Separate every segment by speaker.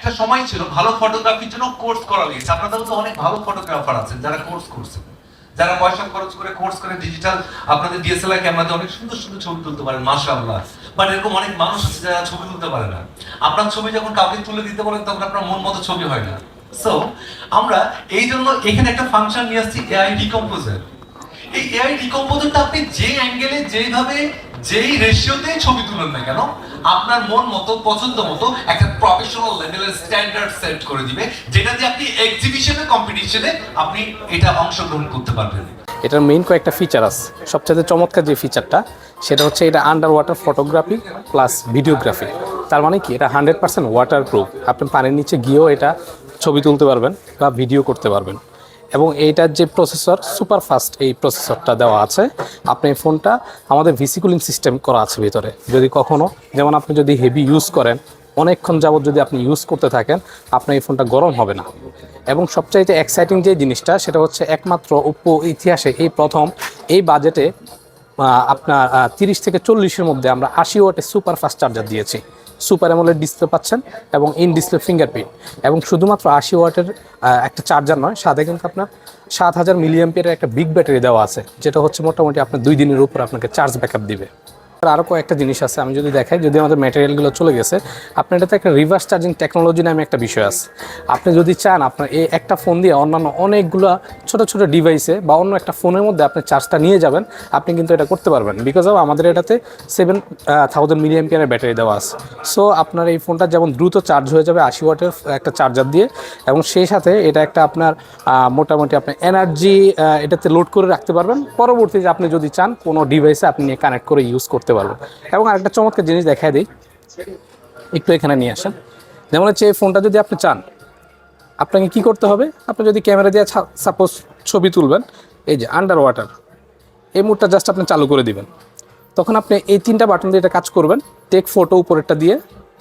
Speaker 1: একটা সময় ছিল ভালো ফটোগ্রাফির জন্য কোর্স করা লেগেছে আপনাদের তো অনেক ভালো ফটোগ্রাফার আছেন যারা কোর্স করছেন। যারা পয়সা খরচ করে কোর্স করে ডিজিটাল আপনাদের ডিএসএলআর ক্যামেরাতে অনেক সুন্দর সুন্দর ছবি তুলতে পারেন, মাশাআল্লাহ। বাট এরকম অনেক মানুষ আছে যারা ছবি তুলতে পারে না। আপনার ছবি যখন কাউকে তুলে দিতে বলেন, তখন আপনার মন মতো ছবি হয় না। সো আমরা এই জন্য এখানে একটা ফাংশন নিয়ে আসছি এআই ডিকম্পোজার এই এআই আপনি যে অ্যাঙ্গেলে যেই রেশিওতে ছবি না কেন, আপনার মন মতো, পছন্দ মতো একটা প্রফেশনাল লেভেলের স্ট্যান্ডার্ড সেট করে দিবে যেটা দিয়ে আপনি এক্সিবিশনে কম্পিটিশনে আপনি এটা অংশগ্রহণ করতে পারবেন।
Speaker 2: এটার মেইন কয়েকটা ফিচার আছে। সবচেয়ে চমৎকার যে ফিচারটা সেটা হচ্ছে এটা underwater photography plus videography তার মানে কি? এটা হান্ড্রেড পার্সেন্ট ওয়াটার প্রুফ আপনি পানির নিচে গিয়েও এটা ছবি তুলতে পারবেন বা ভিডিও করতে পারবেন। এবং এইটার যে প্রসেসর সুপার ফাস্ট এই প্রসেসরটা দেওয়া আছে। আপনি ফোনটা আমাদের ভিসিকুলিং সিস্টেম করা আছে ভিতরে। যদি কখনো, যেমন আপনি যদি হেভি ইউজ করেন, অনেকক্ষণ যাবত যদি আপনি ইউজ করতে থাকেন, আপনার এই ফোনটা গরম হবে না। এবং সবচাইতে এক্সাইটিং যে জিনিসটা, সেটা হচ্ছে একমাত্র ওপ্পো ইতিহাসে এই প্রথম, এই বাজেটে আপনার তিরিশ থেকে চল্লিশের মধ্যে আমরা আশি ওয়াটের সুপার ফাস্ট চার্জার দিয়েছি। সুপার অ্যামোলেড ডিসপ্লে পাচ্ছেন এবং ইন ডিসপ্লে ফিঙ্গারপ্রিন্ট। এবং শুধুমাত্র আশি ওয়াটের একটা চার্জার নয়, সাথে কিন্তু আপনার সাত হাজার মিলিয়াম্পিয়ারের একটা বিগ ব্যাটারি দেওয়া আছে, যেটা হচ্ছে মোটামুটি আপনার দুই দিনের উপর আপনাকে চার্জ ব্যাকআপ দিবে। আরও কয়েকটা জিনিস আছে, আমি যদি দেখাই, যদি আমাদের ম্যাটেরিয়ালগুলো চলে গেছে, আপনার এটাতে একটা রিভার্স চার্জিং টেকনোলজি নামে একটা বিষয় আছে। আপনি যদি চান, আপনার এই একটা ফোন দিয়ে অন্যান্য অনেকগুলো ছোট ছোট ডিভাইসে বা অন্য একটা ফোনের মধ্যে আপনি চার্জটা নিয়ে যাবেন, আপনি কিন্তু এটা করতে পারবেন। বিকজ অফ আমাদের এটাতে সেভেন থাউজেন্ড মিলিয়াম পিয়ারের ব্যাটারি দেওয়া আছে। সো আপনার এই ফোনটা যেমন দ্রুত চার্জ হয়ে যাবে, আশি ওয়াটের একটা চার্জার দিয়ে, এবং সেই সাথে এটা একটা আপনার মোটামুটি আপনি এনার্জি এটাতে লোড করে রাখতে পারবেন। পরবর্তীতে আপনি যদি চান, কোনো ডিভাইসে আপনি কানেক্ট করে ইউজ করতে পারবেন এবং আরেকটা চমৎকার জিনিস দেখায় দিই, একটু এখানে নিয়ে আসেন। যেমন হচ্ছে এই ফোনটা যদি আপনি চান, আপনাকে কি করতে হবে? আপনি যদি ক্যামেরা দিয়ে সাপোজ ছবি তুলবেন, এই যে আন্ডার ওয়াটার এই মুডটা জাস্ট আপনি চালু করে দিবেন। তখন আপনি এই তিনটা বাটন দিয়ে এটা কাজ করবেন টেক ফটো উপরেরটা দিয়ে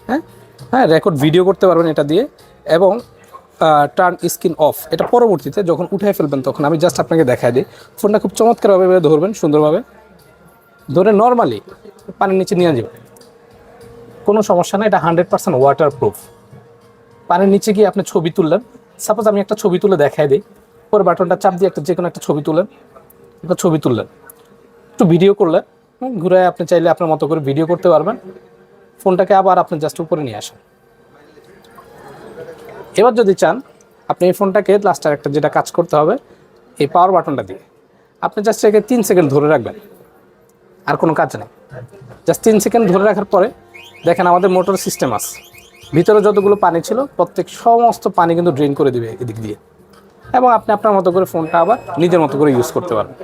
Speaker 2: হ্যাঁ? হ্যাঁ রেকর্ড ভিডিও করতে পারবেন এটা দিয়ে, এবং টার্ন স্ক্রিন অফ এটা পরবর্তীতে যখন উঠে ফেলবেন, তখন আমি জাস্ট আপনাকে দেখাই দিই। ফোনটা খুব চমৎকারভাবে ধরবেন, সুন্দরভাবে। ধরে নর্মালি পানির নিচে নিয়ে যাবে। কোনো সমস্যা না এটা হান্ড্রেড পার্সেন্ট ওয়াটার প্রুফ পানির নিচে গিয়ে আপনি ছবি তুললেন। সাপোজ আমি একটা ছবি তুলে দেখাই দিই। পরে বাটনটা চাপ দিয়ে একটা যে কোনো একটা ছবি তুলেন। একটা ছবি তুললেন। একটু ভিডিও করলেন। ঘুরে আপনি চাইলে আপনার মতো করে ভিডিও করতে পারবেন। ফোনটাকে আবার আপনি জাস্ট উপরে নিয়ে আসেন। এবার যদি চান, আপনি এই ফোনটাকে লাস্টার একটা যেটা কাজ করতে হবে, এই পাওয়ার বাটনটা দিয়ে। আপনি জাস্ট একে তিন সেকেন্ড ধরে রাখবেন। আর কোনো কাজ নেই। জাস্ট তিন সেকেন্ড ধরে রাখার পরে দেখেন আমাদের মোটর সিস্টেম আছে। ভিতরে যতগুলো পানি ছিল, প্রত্যেক সমস্ত পানি কিন্তু ড্রেন করে দিবে এদিক দিয়ে। এবং আপনি আপনার মতো করে ফোনটা আবার নিজের মতো করে ইউজ করতে পারবেন।